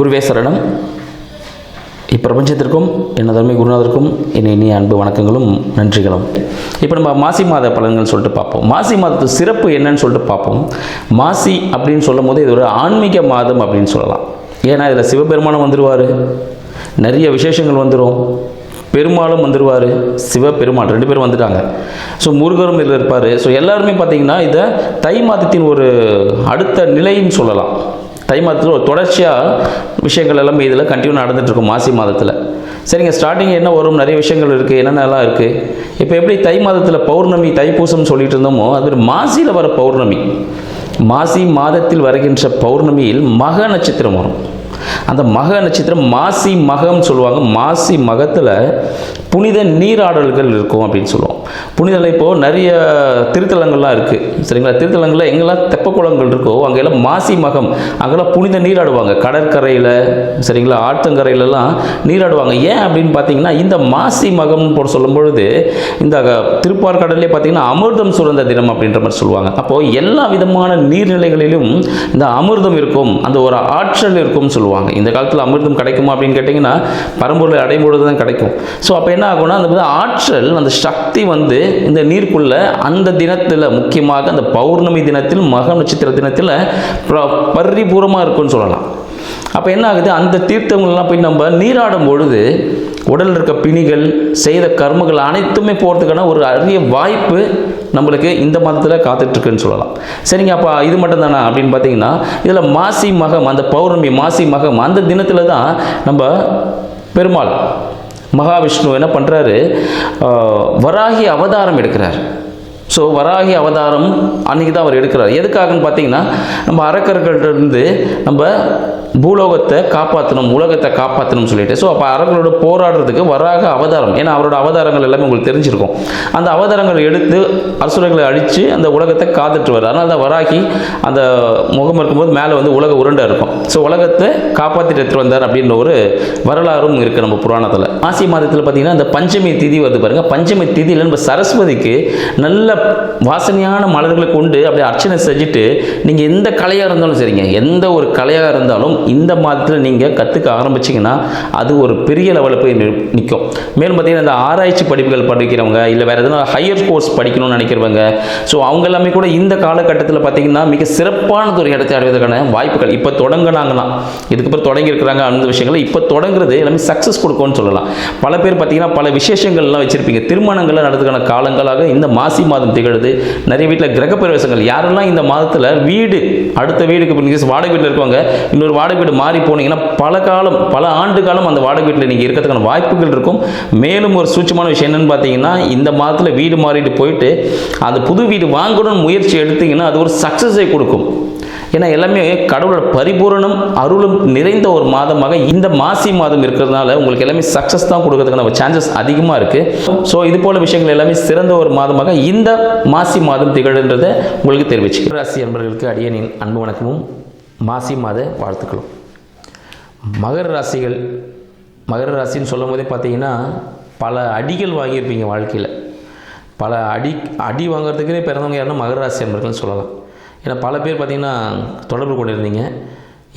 குருவே சரணம். இப்பிரபஞ்சத்திற்கும் என் அருமை குருநாதருக்கும் என் இனிய அன்பு வணக்கங்களும் நன்றிகளும். இப்போ நம்ம மாசி மாத பலன்கள் சொல்லிட்டு பார்ப்போம். மாசி மாதத்து சிறப்பு என்னன்னு சொல்லிட்டு பார்ப்போம். மாசி அப்படின்னு சொல்லும் போது இது ஒரு ஆன்மீக மாதம் அப்படின்னு சொல்லலாம். ஏன்னா இதில் சிவபெருமானம் வந்துடுவார் நிறைய விசேஷங்கள் வந்துடும் பெருமாளும் வந்துடுவார் சிவபெருமாள் ரெண்டு பேரும் வந்துட்டாங்க. ஸோ முருகரும் இதில் இருப்பார். ஸோ எல்லாருமே பார்த்தீங்கன்னா இதை தை மாதத்தின் ஒரு அடுத்த நிலைன்னு சொல்லலாம். தை மாதத்தில் ஒரு தொடர்ச்சியாக விஷயங்கள் எல்லாமே இதில் கண்டினியூ நடந்துட்டு இருக்கும் மாசி மாதத்தில். சரிங்க ஸ்டார்டிங் என்ன வரும்? நிறைய விஷயங்கள் இருக்குது என்னென்னலாம் இருக்குது இப்போ எப்படி தை மாதத்தில் பௌர்ணமி தைப்பூசம் சொல்லிட்டு இருந்தோமோ அது மாசியில் வர பௌர்ணமி. மாசி மாதத்தில் வருகின்ற பௌர்ணமியில் மக நட்சத்திரம் வரும். அந்த மக நட்சத்திரம் மாசி மகம்னு சொல்லுவாங்க. மாசி மகத்தில் புனித நீராடல்கள் இருக்கும் அப்படின்னு சொல்லுவோம். புனிதல இப்போது நிறைய திருத்தலங்கள்லாம் இருக்குது சரிங்களா? திருத்தலங்களில் எங்கெல்லாம் தெப்பக்குளங்கள் இருக்கோ அங்கெல்லாம் மாசி மகம் அங்கெல்லாம் புனித நீராடுவாங்க. கடற்கரையில் சரிங்களா? ஆற்றங்கரையிலலாம் நீராடுவாங்க. ஏன் அப்படின்னு பார்த்தீங்கன்னா இந்த மாசி மகம்னு போட சொல்லும் பொழுது இந்த திருப்பார்கடல்லே பார்த்தீங்கன்னா அமிர்தம் சுரந்த தினம் அப்படின்ற மாதிரி சொல்லுவாங்க. அப்போது எல்லா விதமான நீர்நிலைகளிலும் இந்த அமிர்தம் இருக்கும். அந்த ஒரு ஆற்றல் இருக்கும்னு சொல்லுவாங்க. இந்த காலத்தில் அமிர்தம் கிடைக்குமா அப்படின்னு கேட்டிங்கன்னா பரம்பொருளை அடையும் பொழுது தான் கிடைக்கும். ஸோ அப்போ என்ன ஆகும்னா அந்த ஆற்றல் அந்த சக்தி வந்து இந்த நீருக்குள்ள அந்த தினத்தில் முக்கியமாக அந்த பௌர்ணமி தினத்தில் மக நட்சத்திர தினத்தில் பரிபூரமாக இருக்கும்னு சொல்லலாம். அப்போ என்ன ஆகுது? அந்த தீர்த்தங்கள்லாம் போய் நம்ம நீராடும் பொழுது உடலில் இருக்க பிணிகள் செய்த கர்மங்கள் அனைத்துமே போகிறதுக்கான ஒரு அரிய வாய்ப்பு நம்மளுக்கு இந்த மாதத்தில் காத்துட்ருக்குன்னு சொல்லலாம். சரிங்க அப்போ இது மட்டும்தானே அப்படின்னு பார்த்தீங்கன்னா இதில் மாசி மகம் அந்த பௌர்ணமி மாசி மகம் அந்த தினத்தில் தான் நம்ம பெருமாள் மகாவிஷ்ணு என்ன பண்ணுறாரு வராகி அவதாரம் எடுக்கிறார். ஸோ வராகி அவதாரம் அன்றைக்கி தான் அவர் எடுக்கிறார். எதுக்காகன்னு பார்த்தீங்கன்னா நம்ம அரக்கர்கள்ட்ட இருந்து நம்ம பூலோகத்தை காப்பாற்றணும் உலகத்தை காப்பாற்றணும்னு சொல்லிட்டு. ஸோ அப்போ அரக்கரோட போராடுறதுக்கு வராக அவதாரம். ஏன்னா அவரோட அவதாரங்கள் எல்லாமே உங்களுக்கு தெரிஞ்சிருக்கும். அந்த அவதாரங்களை எடுத்து அசுரர்களை அழித்து அந்த உலகத்தை காத்துட்டு வர்றார் அதனால தான் வராகி அந்த முகம் இருக்கும்போது மேலே வந்து உலக உருண்டை இருக்கும். ஸோ உலகத்தை காப்பாற்றிட்டு எடுத்துட்டு வந்தார் அப்படின்ற ஒரு வரலாறும் இருக்குது நம்ம புராணத்தில். ஆசி மாதத்தில் பார்த்தீங்கன்னா அந்த பஞ்சமி திதி வருது பாருங்க. பஞ்சமி திதியில் நம்ம சரஸ்வதிக்கு நல்ல வாசனையான மலர்களை கொண்டு அப்படியே அர்ச்சனை செஞ்சுட்டு நீங்கள் எந்த கலையாக இருந்தாலும் சரிங்க. எந்த ஒரு கலையாக இருந்தாலும் இந்த மாதத்தில் நீங்கள் கற்றுக்க ஆரம்பிச்சிங்கன்னா அது ஒரு பெரிய லெவலில் போய் நிற்கும் மேலும் பார்த்தீங்கன்னா இந்த ஆராய்ச்சி படிப்புகள் படிக்கிறவங்க இல்லை வேறு எதனா ஹையர் கோர்ஸ் படிக்கணும்னு நினைக்கிறவங்க ஸோ அவங்க எல்லாமே கூட இந்த காலகட்டத்தில் பார்த்தீங்கன்னா மிக சிறப்பானது ஒரு இடத்தை அடைவதற்கான வாய்ப்புகள். இப்போ தொடங்கினாங்கன்னா இதுக்கப்புறம் தொடங்கியிருக்கிறாங்க அந்த விஷயங்கள் இப்போ தொடங்குறது எல்லாமே சக்ஸஸ் கொடுக்கும்னு சொல்லலாம். பல பேர் பார்த்தீங்கன்னா பல விசேஷங்கள்லாம் வச்சுருப்பீங்க. திருமணங்கள்லாம் நடத்துக்கான காலங்களாக இந்த மாசி மாதம் திகழுது. நிறைய வீட்டில் கிரகப்பிரவேசங்கள். யாரெல்லாம் இந்த மாதத்தில் வீடு அடுத்த வீடுக்கு இப்போ வாடகை வீட்டில் இருக்கவங்க இன்னொரு வாடகை வீடு மாறி போனீங்கன்னா பல காலம் பல ஆண்டு காலம் அந்த வாடகை வீட்டில் நீங்கள் இருக்கிறதுக்கான வாய்ப்புகள் இருக்கும். மேலும் ஒரு சூட்சமான விஷயம் என்னென்னு பார்த்தீங்கன்னா இந்த மாதத்தில் வீடு மாறிட்டு போயிட்டு அந்த புது வீடு வாங்கணும்னு முயற்சி எடுத்தீங்கன்னா அது ஒரு சக்ஸஸை கொடுக்கும். ஏன்னா எல்லாமே கடவுளோட பரிபூரணம் அருளும் நிறைந்த ஒரு மாதமாக இந்த மாசி மாதம் இருக்கிறதுனால உங்களுக்கு எல்லாமே சக்ஸஸ் தான் கொடுக்கறதுக்கான சான்சஸ் அதிகமாக இருக்குது ஸோ இது போல விஷயங்கள் எல்லாமே சிறந்த ஒரு மாதமாக இந்த மாசி மாதம் திகழ்ன்றதை உங்களுக்கு தெரிவிச்சு ராசி அன்பர்களுக்கு அடியனின் அன்பு வணக்கமும். மாசி மாத வாழ்த்துக்களும். மகர ராசிகள் மகர ராசின்னு சொல்லும் போதே பார்த்தீங்கன்னா பல அடிகள் வாங்கியிருப்பீங்க வாழ்க்கையில். பல அடி அடி வாங்குறதுக்குனே பிறந்தவங்க யாருன்னா மகர ராசி அன்பர்கள்னு சொல்லலாம். ஏன்னா பல பேர் பார்த்தீங்கன்னா தொடர்பு கொண்டிருந்தீங்க.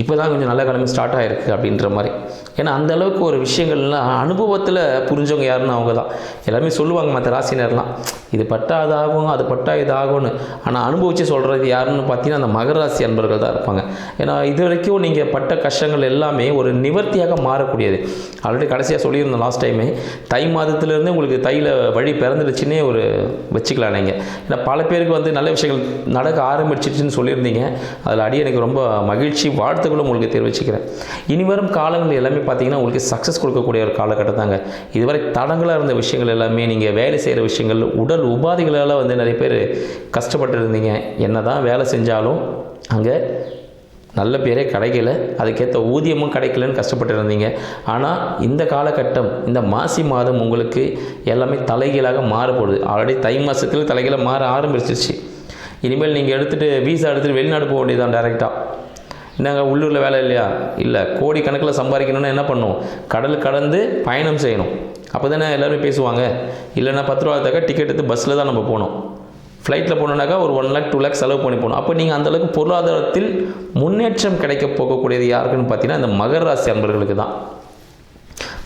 இப்போ தான் கொஞ்சம் நல்ல கிழமை ஸ்டார்ட் ஆகிருக்கு அப்படின்ற மாதிரி. ஏன்னா அந்த அளவுக்கு ஒரு விஷயங்கள்லாம் அனுபவத்தில் புரிஞ்சவங்க யாருன்னு அவங்க தான் எல்லாருமே சொல்லுவாங்க மற்ற ராசினர்லாம் இது பட்டா அது ஆகும் அது பட்டா இது ஆகும்னு ஆனால் அனுபவித்து சொல்கிறது யாருன்னு பார்த்தீங்கன்னா அந்த மகர ராசி அன்பர்கள் தான் இருப்பாங்க. ஏன்னா இது வரைக்கும் நீங்கள் பட்ட கஷ்டங்கள் எல்லாமே ஒரு நிவர்த்தியாக மாறக்கூடியது. ஆல்ரெடி கடைசியாக சொல்லியிருந்தோம் லாஸ்ட் டைமே தை மாதத்துலேருந்து உங்களுக்கு தையில் வழி பிறந்துடுச்சுன்னே ஒரு வச்சுக்கலாம் நீங்கள் ஏன்னா பல பேருக்கு வந்து நல்ல விஷயங்கள் நடக்க ஆரம்பிச்சிச்சுன்னு சொல்லியிருந்தீங்க. அதில் அடி எனக்கு ரொம்ப மகிழ்ச்சி வாழ்த்துக்களும் உங்களுக்கு தெரிவிச்சுக்கிறேன். இனி வரும் காலங்கள் எல்லாமே பார்த்தீங்கன்னா உங்களுக்கு சக்ஸஸ் கொடுக்கக்கூடிய ஒரு காலகட்டம் தாங்க. இதுவரை தடங்களாக இருந்த விஷயங்கள் எல்லாமே நீங்கள் வேலை செய்கிற விஷயங்கள் உடல் உபாதைகளால் வந்து நிறைய பேர் கஷ்டப்பட்டு இருந்தீங்க. என்ன தான் வேலை செஞ்சாலும் அங்கே நல்ல பேரே கிடைக்கல அதுக்கேற்ற ஊதியமும் கிடைக்கலன்னு கஷ்டப்பட்டு இருந்தீங்க. ஆனால் இந்த காலகட்டம் இந்த மாசி மாதம் உங்களுக்கு எல்லாமே தலைகீழாக மாறப்போகுது. ஆல்ரெடி தை மாதத்தில் தலைகீழாக மாற ஆரம்பிச்சிருச்சு. இனிமேல் நீங்கள் எடுத்துகிட்டு வீசா எடுத்துகிட்டு வெளிநாடு போக வேண்டியதான் டேரெக்டாக என்னங்க உள்ளூரில் வேலை இல்லையா? இல்லை கோடி கணக்கில் சம்பாதிக்கணும்னா என்ன பண்ணும்? கடல் கடந்து பயணம் செய்யணும். அப்போ தானே எல்லோரும் பேசுவாங்க. இல்லைன்னா பத்து ரூபா தக்க டிக்கெட் எடுத்து பஸ்ஸில் தான் நம்ம போகணும். ஃப்ளைட்டில் போனோன்னாக்கா ஒரு ஒன் லேக் டூ லேக் செலவு பண்ணி போகணும். அப்போ நீங்கள் அந்தளவுக்கு பொருளாதாரத்தில் முன்னேற்றம் கிடைக்க போகக்கூடியது யாருக்குன்னு பார்த்தீங்கன்னா இந்த மகர ராசி அன்பர்களுக்கு தான்.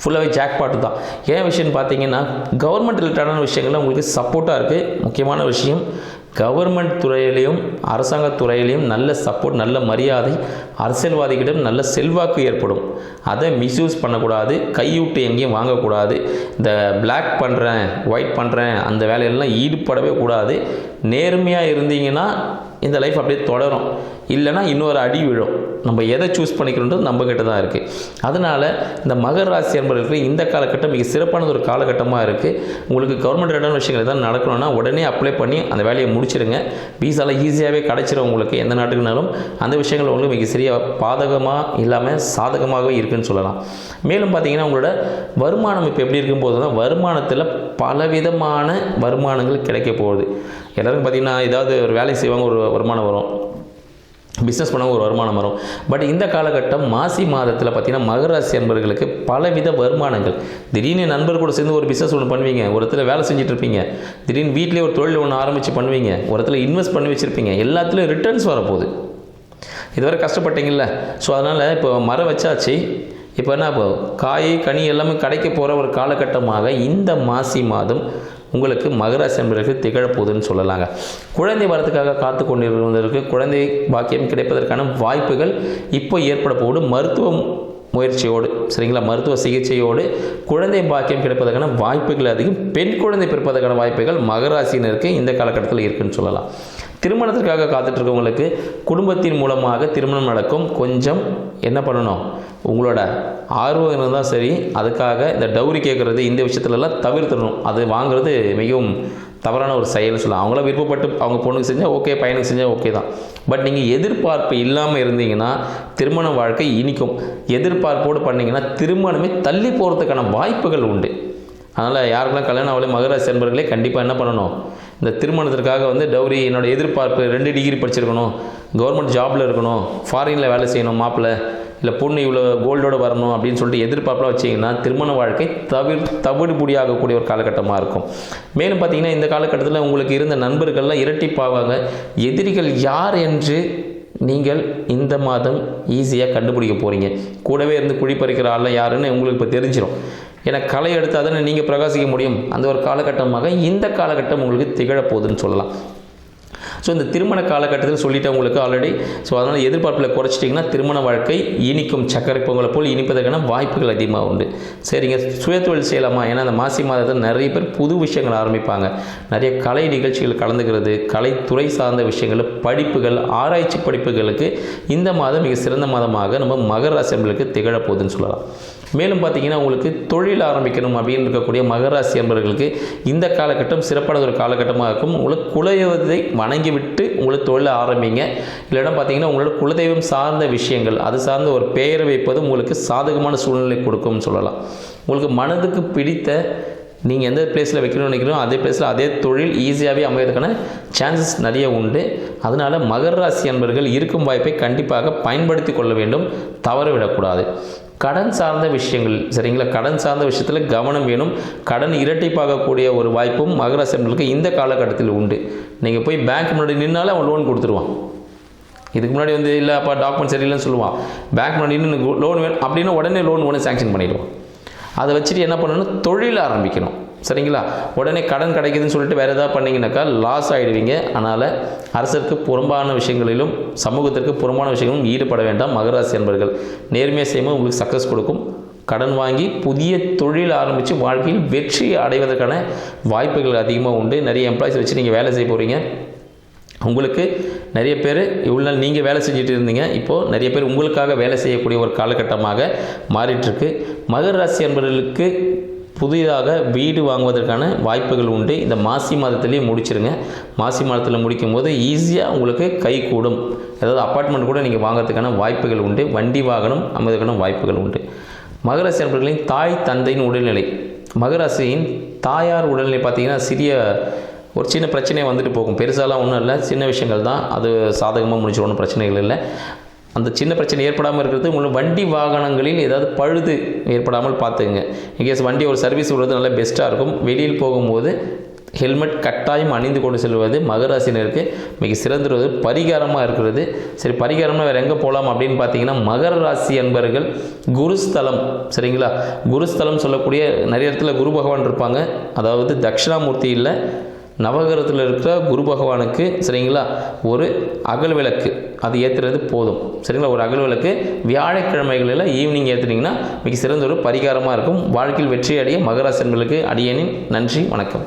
ஃபுல்லாகவே ஜாக்பாட்டு தான். ஏன் விஷயம்னு பார்த்தீங்கன்னா கவர்மெண்ட் ரிலேட்டடான விஷயங்கள்லாம் உங்களுக்கு சப்போர்ட்டாக இருக்குது முக்கியமான விஷயம் கவர்மெண்ட் துறையிலையும் அரசாங்க துறையிலையும் நல்ல சப்போர்ட் நல்ல மரியாதை அரசியல்வாதிகளிடம் நல்ல செல்வாக்கு ஏற்படும். அதை மிஸ்யூஸ் பண்ணக்கூடாது. கையூட்டு எங்கேயும் வாங்கக்கூடாது. இந்த பிளாக் பண்ணுறேன் ஒயிட் பண்ணுறேன் அந்த வேலையெல்லாம் ஈடுபடவே கூடாது. நேர்மையாக இருந்தீங்கன்னா இந்த லைஃப் அப்படியே தொடரும். இல்லைன்னா இன்னொரு அடி விழும். நம்ம எதை சூஸ் பண்ணிக்கணுன்றது நம்ம கிட்ட தான் இருக்குது அதனால் இந்த மகர ராசி என்பவர்களுக்கு இந்த காலகட்டம் மிக சிறப்பான ஒரு காலகட்டமாக இருக்குது உங்களுக்கு கவர்மெண்ட் ரிலேட்டான விஷயங்கள் எதாவது நடக்கணும்னா உடனே அப்ளை பண்ணி அந்த வேலையை முடிச்சிடுங்க. வீசாவில் ஈஸியாகவே கிடச்சிரும் உங்களுக்கு எந்த நாட்டுக்குனாலும். அந்த விஷயங்கள் உங்களுக்கு மிக சரியாக பாதகமாக இல்லாமல் சாதகமாகவே இருக்குதுன்னு சொல்லலாம். மேலும் பார்த்தீங்கன்னா உங்களோட வருமானம் இப்போ எப்படி இருக்கும்போது தான் வருமானத்தில் பலவிதமான வருமானங்கள் கிடைக்க போகுது. எல்லாருக்கும் பார்த்தீங்கன்னா ஏதாவது ஒரு வேலை செய்வாங்க ஒரு வருமானம் வரும். பிஸ்னஸ் பண்ண ஒரு வருமானம் வரும். பட் இந்த காலகட்டம் மாசி மாதத்தில் பார்த்தீங்கன்னா மகராசி நண்பர்களுக்கு பலவித வருமானங்கள். திடீர்னு நண்பர் கூட சேர்ந்து ஒரு பிஸ்னஸ் ஒன்று பண்ணுவீங்க. ஒரு இடத்துல வேலை செஞ்சுட்டு இருப்பீங்க திடீர்னு வீட்டிலே ஒரு தொழில் ஒன்று ஆரம்பித்து பண்ணுவீங்க. ஒரு இடத்துல இன்வெஸ்ட் பண்ணி வச்சுருப்பீங்க. எல்லாத்துலேயும் ரிட்டர்ன்ஸ் வரப்போகுது. இதுவரை கஷ்டப்பட்டீங்கல்ல? ஸோ அதனால் இப்போ மரம் வச்சாச்சு. இப்போ என்ன இப்போ காய் கனி எல்லாமே கிடைக்க போகிற ஒரு காலகட்டமாக இந்த மாசி மாதம் உங்களுக்கு மகராசி என்பதற்கு திகழப்போகுதுன்னு சொல்லலாங்க. குழந்தை வரத்துக்காக காத்து கொண்டிருந்தவருக்கு குழந்தை பாக்கியம் கிடைப்பதற்கான வாய்ப்புகள் இப்போ ஏற்பட போடு மருத்துவம் முயற்சியோடு சரிங்களா? மருத்துவ சிகிச்சையோடு குழந்தை பாக்கியம் கிடைப்பதற்கான வாய்ப்புகள் அதிகம். பெண் குழந்தை பிறப்பதற்கான வாய்ப்புகள் மகராசினருக்கு இந்த காலகட்டத்தில் இருக்குன்னு சொல்லலாம். திருமணத்திற்காக காத்துட்டு இருக்கவங்களுக்கு குடும்பத்தின் மூலமாக திருமணம் நடக்கும். கொஞ்சம் என்ன பண்ணணும்? உங்களோட ஆர்வம் இருந்தால் சரி அதுக்காக இந்த டௌரி கேட்குறது இந்த விஷயத்துலலாம் தவிர்த்துடணும். அது வாங்குறது மிகவும் தவறான ஒரு செயல் சொல்லலாம். அவங்கள விருப்பப்பட்டு அவங்க பொண்ணுக்கு செஞ்சால் ஓகே பையனுக்கு செஞ்சால் ஓகே தான். பட் நீங்கள் எதிர்பார்ப்பு இல்லாமல் இருந்தீங்கன்னா திருமண வாழ்க்கை இனிக்கும். எதிர்பார்ப்போடு பண்ணிங்கன்னா திருமணமே தள்ளி போகிறதுக்கான வாய்ப்புகள் உண்டு. அதனால் யாருக்கெல்லாம் கல்யாணம் ஆகலை மகராசி என்பவர்களே கண்டிப்பாக என்ன பண்ணணும்? இந்த திருமணத்திற்காக வந்து டவுரி என்னோடய எதிர்பார்ப்பு ரெண்டு டிகிரி படிச்சிருக்கணும். கவர்மெண்ட் ஜாபில் இருக்கணும். ஃபாரினில் வேலை செய்யணும் மாப்பிள்ளை இல்லை பொண்ணு இவ்வளோ கோல்டோடு வரணும் அப்படின்னு சொல்லிட்டு எதிர்பார்ப்பெலாம் வச்சிங்கன்னா திருமண வாழ்க்கை தவிர் தவிடுபுடியாகக்கூடிய ஒரு காலகட்டமாக இருக்கும். மேலும் பார்த்தீங்கன்னா இந்த காலகட்டத்தில் உங்களுக்கு இருந்த நண்பர்கள்லாம் இரட்டிப்பாவாங்க. எதிரிகள் யார் என்று நீங்கள் இந்த மாதம் ஈஸியாக கண்டுபிடிக்க போகிறீங்க கூடவே இருந்து குழி பறிக்கிற ஆள்லாம் யாருன்னு உங்களுக்கு இப்போ தெரிஞ்சிடும் ஏன்னா களை எடுத்து அதனை நீங்கள் பிரகாசிக்க முடியும். அந்த ஒரு காலகட்டமாக இந்த காலகட்டம் உங்களுக்கு திகழப்போகுதுன்னு சொல்லலாம். ஸோ இந்த திருமண காலகட்டத்தில் சொல்லிட்டு உங்களுக்கு ஆல்ரெடி ஸோ அதனால் எதிர்பார்ப்பில் குறைச்சிட்டிங்கன்னா திருமண வாழ்க்கை இனிக்கும். சக்கரை பொங்கலை போல் இனிப்பதற்கான வாய்ப்புகள் அதிகமாக உண்டு. சரிங்க சுயதொழில் செய்யலாமா? ஏன்னா அந்த மாசி மாதத்தில் நிறைய பேர் புது விஷயங்கள் ஆரம்பிப்பாங்க. நிறைய கலை நிகழ்ச்சிகள் கலந்துக்கிறது கலைத்துறை சார்ந்த விஷயங்கள் படிப்புகள் ஆராய்ச்சி படிப்புகளுக்கு இந்த மாதம் மிக சிறந்த மாதமாக நம்ம மகர அசம்பிளுக்கு திகழப்போகுதுன்னு சொல்லலாம். மேலும் பார்த்தீங்கன்னா உங்களுக்கு தொழில் ஆரம்பிக்கணும் அப்படின்னு இருக்கக்கூடிய மகராசி என்பவர்களுக்கு இந்த காலகட்டம் சிறப்பான ஒரு காலகட்டமாக இருக்கும் உங்களுக்கு குலதெய்வத்தை வணங்கிவிட்டு உங்களுக்கு தொழில் ஆரம்பிங்க. இல்லைன்னா பார்த்தீங்கன்னா உங்களோட குலதெய்வம் சார்ந்த விஷயங்கள் அது சார்ந்த ஒரு பெயரை வைப்பது உங்களுக்கு சாதகமான சூழ்நிலை கொடுக்கும்னு சொல்லலாம். உங்களுக்கு மனதுக்கு பிடித்த நீங்கள் எந்த பிளேஸில் வைக்கணும்னு நினைக்கிறோம் அதே பிளேஸில் அதே தொழில் ஈஸியாகவே அமைவதற்கான சான்சஸ் நிறைய உண்டு. அதனால் மகர ராசி அன்பர்கள் இருக்கும் வாய்ப்பை கண்டிப்பாக பயன்படுத்தி கொள்ள வேண்டும். தவறவிடக்கூடாது கடன் சார்ந்த விஷயங்கள் சரிங்களா? கடன் சார்ந்த விஷயத்தில் கவனம் வேணும். கடன் இரட்டிப்பாகக்கூடிய ஒரு வாய்ப்பும் மகர ராசி இந்த காலகட்டத்தில் உண்டு. நீங்கள் போய் பேங்க் முன்னாடி நின்னாலே அவன் லோன் கொடுத்துருவான். இதுக்கு முன்னாடி வந்து இல்லை அப்பா டாக்குமெண்ட் சரியில்லைன்னு சொல்லுவான். பேங்க் முன்னாடி நின்று லோன் வேணும் அப்படின்னா உடனே லோன் உடனே சேங்ஷன் பண்ணிடுவான். அதை வச்சுட்டு என்ன பண்ணணும்? தொழில் ஆரம்பிக்கணும். சரிங்களா? உடனே கடன் கிடைக்குதுன்னு சொல்லிட்டு வேறு எதாவது பண்ணிங்கனாக்கா லாஸ் ஆகிடுவீங்க அதனால் அரசருக்கு புறம்பான விஷயங்களிலும் சமூகத்திற்கு புறம்பான விஷயங்களும் ஈடுபட வேண்டாம். மகராசி என்பர்கள் நேர்மையாக செய்யும்போது உங்களுக்கு சக்ஸஸ் கொடுக்கும். கடன் வாங்கி புதிய தொழில் ஆரம்பித்து வாழ்க்கையில் வெற்றி அடைவதற்கான வாய்ப்புகள் அதிகமாக உண்டு. நிறைய எம்ப்ளாயிஸ் வச்சு நீங்கள் வேலை செய்ய போகிறீங்க உங்களுக்கு நிறைய பேர் இவ்வளோ நாள் நீங்கள் வேலை செஞ்சுட்டு இருந்தீங்க. இப்போது நிறைய பேர் உங்களுக்காக வேலை செய்யக்கூடிய ஒரு காலகட்டமாக மாறிட்டுருக்கு. மகர ராசி என்பவர்களுக்கு புதிதாக வீடு வாங்குவதற்கான வாய்ப்புகள் உண்டு. இந்த மாசி மாதத்துலேயே முடிச்சிருங்க. மாசி மாதத்தில் முடிக்கும் போது ஈஸியாக உங்களுக்கு கை கூடும். அதாவது அப்பார்ட்மெண்ட் கூட நீங்கள் வாங்குறதுக்கான வாய்ப்புகள் உண்டு. வண்டி வாகனம் அமைவதற்கான வாய்ப்புகள் உண்டு. மகராசி என்பவர்களின் தாய் தந்தையின் உடல்நிலை. மகராசியின் தாயார் உடல்நிலை பார்த்திங்கன்னா சிறிய ஒரு சின்ன பிரச்சனை வந்துட்டு போகும். பெருசாலாம் ஒன்றும் இல்லை. சின்ன விஷயங்கள் தான். அது சாதகமாக முடிச்சு ஒன்றும் பிரச்சனைகள் இல்லை. அந்த சின்ன பிரச்சனை ஏற்படாமல் இருக்கிறது உங்களுக்கு வண்டி வாகனங்களில் ஏதாவது பழுது ஏற்படாமல் பார்த்துங்க இன்கேஸ் வண்டி ஒரு சர்வீஸ் விடுறது நல்லா பெஸ்ட்டாக இருக்கும். வெளியில் போகும்போது ஹெல்மெட் கட்டாயம் அணிந்து கொண்டு செல்வது மகராசினருக்கு மிக சிறந்தது பரிகாரமாக இருக்கிறது. சரி பரிகாரம்னா வேறு எங்கே போகலாம் அப்படின்னு பார்த்தீங்கன்னா மகர ராசி என்பர்கள் குருஸ்தலம். சரிங்களா? குருஸ்தலம் சொல்லக்கூடிய நிறைய இடத்துல குரு பகவான் இருப்பாங்க. அதாவது தட்சிணாமூர்த்தி இல்லை. நவகிரகத்தில் இருக்கிற குரு பகவானுக்கு சரிங்களா? ஒரு அகல் விளக்கு. அது ஏற்றுறது போதும். சரிங்களா? ஒரு அகல் விளக்கு. வியாழக்கிழமைகளில் ஈவினிங் ஏற்றுனீங்கன்னா மிக சிறந்த ஒரு பரிகாரமாக இருக்கும். வாழ்க்கையில் வெற்றி அடைய மகராசன்களுக்கு அடியனின் நன்றி வணக்கம்.